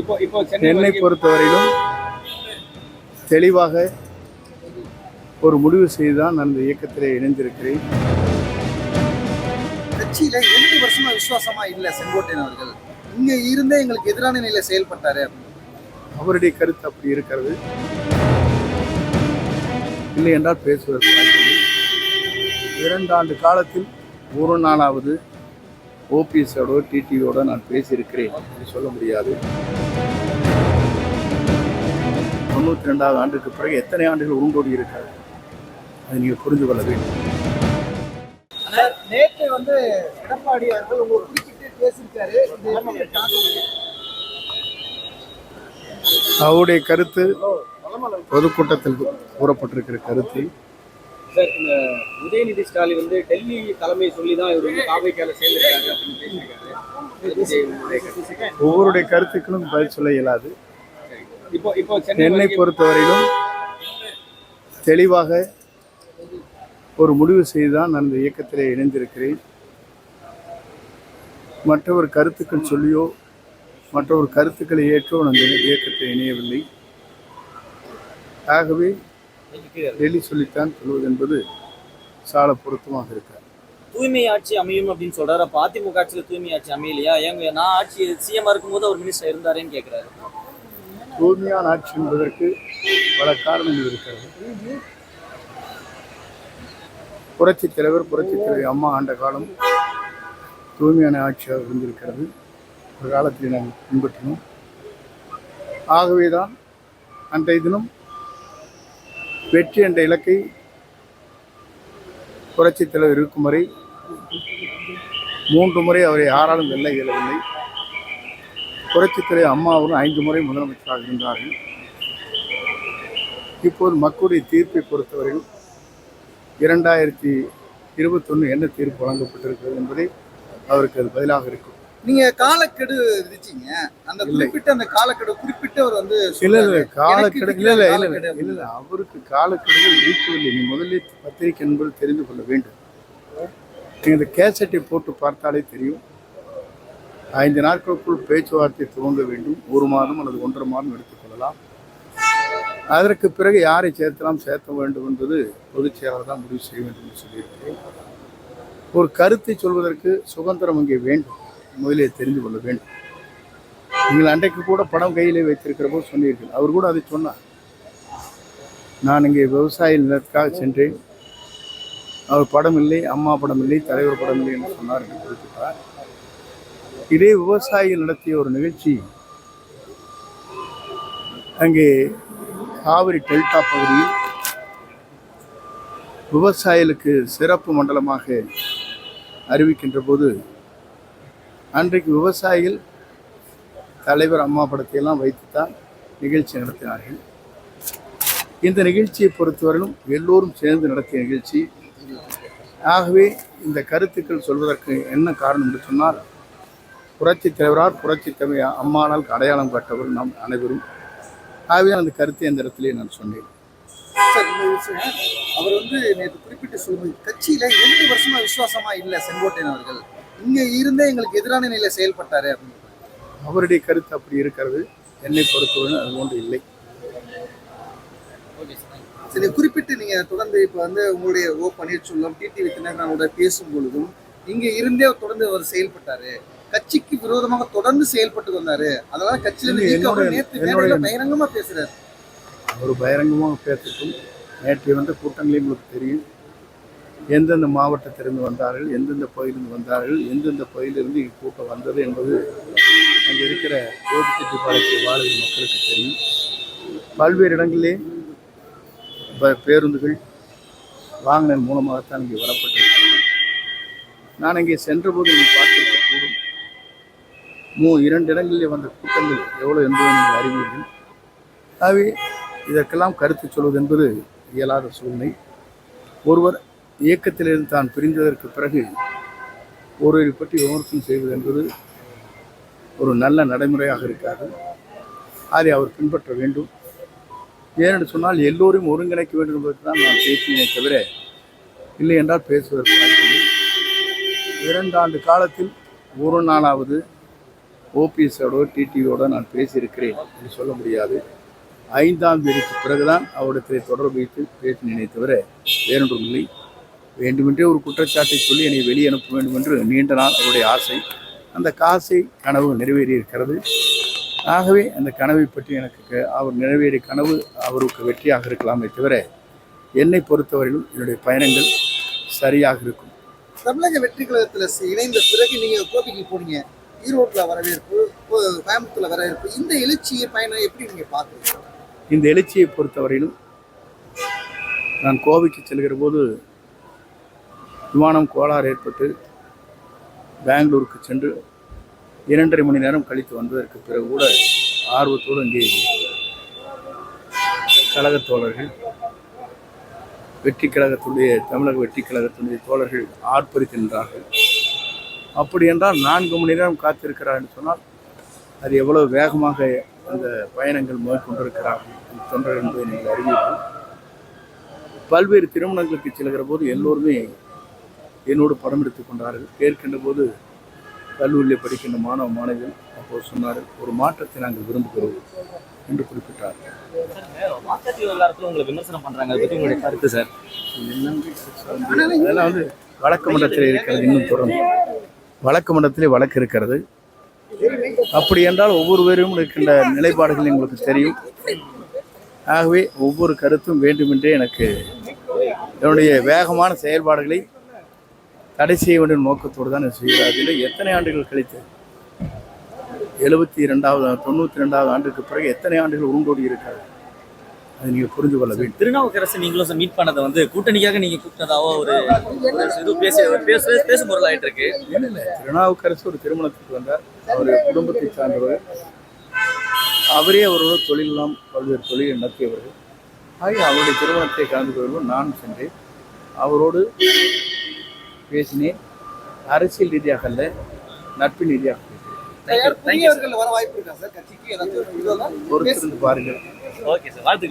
இப்போ இப்போ சென்னை என்னை பொறுத்தவரையிலும் தெளிவாக ஒரு முடிவு செய்து தான் நான் இந்த இயக்கத்திலே இணைந்திருக்கிறேன். கட்சியில ரெண்டு வருஷமா விசுவாசமா இல்ல செங்கோட்டையன் அவர்கள். இங்க இருந்தே எங்களுக்கு எதிரான நிலையில செயல்பட்டாரு அவருடைய கருத்து அப்படி இருக்கிறது. இல்லை என்றால் பேசுவதற்கு இரண்டு ஆண்டு காலத்தில் ஒரு நாளாவது ஓபிஎஸோட டிடியோட நான் பேசியிருக்கிறேன் என்று சொல்ல முடியாது. தொண்ணூற்றி ரெண்டாவது ஆண்டுக்கு பிறகு எத்தனை ஆண்டுகள் உருண்டோடி இருக்காது? அதை நீங்கள் புரிந்து கொள்ள வேண்டும். நேற்று வந்து எடப்பாடி அவர்கள் உங்களை குறிப்பிட்டு பேசியிருக்காரு? அவருடைய கருத்து பொதுக்கூட்டத்தில் கூறப்பட்டிருக்கிற கருத்தை சார் இந்த உதயநிதி ஸ்டாலின் வந்து டெல்லி தலைமை சொல்லி தான் இவர் வந்து காவைக்கால சேர்ந்திருக்காரு அப்படின்னு பேசியிருக்காரு. ஒவ்வொருடைய கருத்துக்களும் பதில் சொல்ல இயலாது. இப்போ இப்போ சென்னை பொறுத்தவரையிலும் தெளிவாக ஒரு முடிவு செய்து தான் நான் இந்த இயக்கத்திலே இணைந்திருக்கிறேன். மற்றவர் கருத்துக்கள் சொல்லியோ மற்றவர் கருத்துக்களை ஏற்றோ நான் இந்த இயக்கத்தில் இணையவில்லை. ஆகவே டெல்லி சொல்லித்தான் சொல்வது என்பது சால பொருத்தமாக இருக்காது தூய்மை ஆட்சி அமையும் அப்படின்னு சொல்றாரு. அப்ப அதிமுக ஆட்சியில தூய்மை ஆட்சி அமையலையா? ஏங்க நான் ஆட்சி சிஎம் இருக்கும்போது அவர் மினிஸ்டர் இருந்தாரேன்னு கேக்குறாரு. தூய்மையான ஆட்சி என்பதற்கு பல காரணங்கள் இருக்கிறது. புரட்சித் தலைவர் புரட்சித் தலைவர் அம்மா ஆண்ட காலம் தூய்மையான ஆட்சியாக இருந்திருக்கிறது. ஒரு காலத்தில் நாங்கள் பின்பற்றினோம். ஆகவே தான் அன்றைய தினம் வெற்றி என்ற இலக்கை புரட்சித் தலைவர் இருக்கும் வரை மூன்று முறை அவரை யாராலும் வெல்ல இயலவில்லை. புரட்சித் தலைவர் அம்மாவுடன் ஐந்து முறை முதலமைச்சராக இருந்தார்கள். இப்போது மக்களுடைய தீர்ப்பை பொறுத்தவரையில் இரண்டாயிரத்தி இருபத்தொன்று என்ன தீர்ப்பு வழங்கப்பட்டிருக்கிறது என்பதை அவருக்கு அது பதிலாக இருக்கும். நீங்க காலக்கெடு விதிச்சீங்க. அந்த. குறிப்பிட்ட அந்த காலக்கெடு குறிப்பிட்டு அவர் வந்து இல்ல இல்ல. காலக்கெடு இல்ல இல்ல இல்ல காலக்கெடு இல்ல இல்ல அவருக்கு காலக்கெடுகள் விதிக்கவில்லை நீ முதலில் பத்திரிகை என்பது தெரிந்து கொள்ள வேண்டும். நீங்க இந்த கேசட்டை போட்டு பார்த்தாலே தெரியும். ஐந்து நாட்களுக்குள் பேச்சுவார்த்தை துவங்க வேண்டும். ஒரு மாதம் அல்லது ஒன்றரை மாதம் எடுத்துக்கொள்ளலாம் அதற்கு பிறகு யாரை சேர்த்தலாம் சேர்த்த வேண்டும் என்பது பொதுச் செயலாளர் தான் முடிவு செய்ய வேண்டும் என்று சொல்லியிருக்கிறேன். ஒரு கருத்தை சொல்வதற்கு சுதந்திரம் இங்கே வேண்டும். முதலில் தெரிந்து கொள்ள வேண்டும். நீங்கள் அன்றைக்கு கூட படம் கையிலே வைத்திருக்கிற போது சொன்னீர்கள். அவர் கூட அதை சொன்னார். நான் இங்கே விவசாய நிலத்துக்காக சென்றேன். அவர் படம் இல்லை அம்மா படம் இல்லை தலைவர் படம் இல்லை என்று சொன்னார் என்று குறிப்பிட்டார். இதே விவசாயிகள் நடத்திய ஒரு நிகழ்ச்சி. அங்கே காவிரி டெல்டா பகுதியில் விவசாயிகளுக்கு சிறப்பு மண்டலமாக அறிவிக்கின்ற போது அன்றைக்கு விவசாயிகள் தலைவர் அம்மா படத்தையெல்லாம் வைத்துத்தான் நிகழ்ச்சி நடத்தினார்கள். இந்த நிகழ்ச்சியை பொறுத்தவரையிலும் எல்லோரும் சேர்ந்து நடத்திய நிகழ்ச்சி. ஆகவே இந்த கருத்துக்கள் சொல்வதற்கு என்ன காரணம் என்று சொன்னால் புரட்சி தலைவரால் புரட்சி தலைவர் அம்மானால் அடையாளம் காட்டவர் நாம் அனைவரும். ஆகவே அந்த கருத்தை அந்த இடத்திலே நான் சொன்னேன். சார் இந்த விஷயம் அவர் வந்து நேற்று குறிப்பிட்டு சொல்லும்போது கட்சியில் இரண்டு வருஷமா விசுவாசமா இல்லை செங்கோட்டையன் அவர்கள். இங்க இருந்தே எங்களுக்கு எதிரான நிலையில செயல்பட்டாரு அப்படின்னு. அவருடைய கருத்து அப்படி இருக்கிறது. என்னை பொறுத்தவரை அது ஒன்று இல்லை. சார் குறிப்பிட்டு நீங்க தொடர்ந்து இப்ப வந்து உங்களுடைய ஓ பன்னீர்செல்வம் டிடிவி தினகரனோட பேசும் பொழுதும் இங்க இருந்தே தொடர்ந்து அவர் செயல்பட்டாரு. கட்சிக்கு விரோதமாக தொடர்ந்து செயல்பட்டு வந்தாரு. அதனால கட்சியில அவர் பகிரங்கமா பேசுறாரு. ஒரு பகிரங்கமாக பேசட்டும். நேற்று வந்த கூட்டங்களே உங்களுக்கு தெரியும். எந்தெந்த மாவட்டத்திலிருந்து வந்தார்கள் எந்தெந்த பகுதியிலிருந்து வந்தார்கள் எந்தெந்த பகுதியிலிருந்து இங்கே கூட்டம் வந்தது என்பது அங்கே இருக்கிற கோபிச்செட்டிப்பாளையத்தில் வாழுகிற மக்களுக்கு தெரியும். பல்வேறு இடங்களிலே ப- பேருந்துகள் வாகனம் மூலமாகத்தான் இங்கே வரப்பட்டிருக்கிறது. நான் இங்கே சென்றபோது நீங்கள் பார்த்திருக்கக்கூடும் மூ இரண்டு இடங்களிலே வந்த கூட்டங்கள் எவ்வளோ என்பதை நீங்கள் அறிவீர்கள். ஆகவே இதற்கெல்லாம் கருத்து சொல்வது என்பது இயலாத சூழ்நிலை. ஒருவர் இயக்கத்திலிருந்து தான் பிரிந்ததற்கு பிறகு ஒருவரை பற்றி விமர்சனம் செய்வது என்பது ஒரு நல்ல நடைமுறையாக இருக்காது. அதை அவர் பின்பற்ற வேண்டும். ஏனென்று சொன்னால் எல்லோரையும் ஒருங்கிணைக்க வேண்டும் என்பதற்கு தான் நான் பேசினே தவிர இல்லை என்றால் பேசுவதற்கு வாய்ப்பில்லை இரண்டு ஆண்டு காலத்தில் ஒரு நாளாவது ஓபிஎஸோட டிடிவியோட நான் பேசியிருக்கிறேன் என்று சொல்ல முடியாது. ஐந்தாம் தேதிக்கு பிறகுதான் அவரிடத்தில் தொடர்பு வைத்து பேசினேனே தவிர வேறொன்றும் இல்லை வேண்டுமென்றே ஒரு குற்றச்சாட்டை சொல்லி என்னை வெளியே அனுப்ப வேண்டும் என்று நீண்ட நாள் அவருடைய ஆசை. அந்த காசை கனவு நிறைவேறி இருக்கிறது ஆகவே அந்த கனவை பற்றி எனக்கு அவர் நிறைவேறிய கனவு அவருக்கு வெற்றியாக இருக்கலாமே தவிர என்னை பொறுத்தவரையிலும் என்னுடைய பயணங்கள் சரியாக இருக்கும். தமிழக வெற்றி கழகத்துல இணைந்த பிறகு நீங்க கோபிக்கு போனீங்க. ஈரோட்ல வரவேற்பு கோயம்புத்தூர்ல வரவேற்பு இந்த எழுச்சியை பயணம் எப்படி நீங்க பாக்குறீங்க இந்த எழுச்சியை பொறுத்தவரையிலும் நான் கோவைக்கு செல்கிற போது விமானம் கோளாறு ஏற்பட்டு பெங்களூருக்கு சென்று இரண்டரை மணி நேரம் கழித்து வந்ததற்கு பிறகு கூட ஆர்வத்தோடு இங்கே கழகத் தோழர்கள் வெற்றி கழகத்துடைய தமிழக வெற்றி கழகத்துடைய தோழர்கள் ஆர்ப்பரித்து நின்றார்கள். அப்படி என்றால் நான்கு மணி நேரம் காத்திருக்கிறார் என்று சொன்னால் அது எவ்வளவு வேகமாக அந்த பயணங்கள் மேற்கொண்டிருக்கிறார்கள் தொண்டர்கள் என்பதை நீங்கள் அறிவீர்கள். பல்வேறு திருமணங்களுக்கு செல்கிற போது எல்லோருமே என்னோடு படம் எடுத்துக்கொண்டார்கள் கேட்கின்ற போது கல்லூரியில் படிக்கின்ற மாணவ மாணவிகள் அப்போது சொன்னார்கள் ஒரு மாற்றத்தை நாங்கள் விரும்புகிறோம் என்று குறிப்பிட்டார் விமர்சனம் கருத்து சார் அதெல்லாம் வந்து வழக்கு மன்றத்தில் இருக்கிறது இன்னும் தொடர்ந்து வழக்கு மன்றத்திலே வழக்கு இருக்கிறது. அப்படி என்றால் ஒவ்வொருவரும் இருக்கின்ற நிலைப்பாடுகள் எங்களுக்கு தெரியும். ஆகவே ஒவ்வொரு கருத்தும் வேண்டுமென்றே எனக்கு என்னுடைய வேகமான செயல்பாடுகளை தடை செய்ய வேண்டும் நோக்கத்தோடு தான் செய்கிறார். இல்லை எத்தனை ஆண்டுகள் கழித்து? எழுபத்தி இரண்டாவது தொண்ணூற்றி ரெண்டாவது ஆண்டுக்கு பிறகு எத்தனை ஆண்டுகள் உருண்டோடி இருக்காது அதை நீங்கள் புரிந்து கொள்ள வேண்டும். திருநாவுக்கரசு நீங்களும் மீட் பண்ணதை வந்து கூட்டணிக்காக நீங்க கூப்பிட்டதாவோ ஒரு இது பேசி பேச பேசும் பொருள் ஆயிட்டு இருக்கு இல்லை இல்லை. திருநாவுக்கரசு ஒரு திருமணத்துக்கு வந்தார். அவர் குடும்பத்தை சார்ந்தவர். அவரே அவரோட தொழிலெல்லாம் பல்வேறு தொழிலை நடத்தியவர்கள். ஆகிய அவருடைய திருமணத்தை கலந்து கொள்வோம் நான் சென்றேன். அவரோடு பேசினேன். அரசியல் ரீதியாக அல்ல நட்பின் ரீதியாக இதெல்லாம் பொறுத்திருந்து பாருங்கள். Okay sir.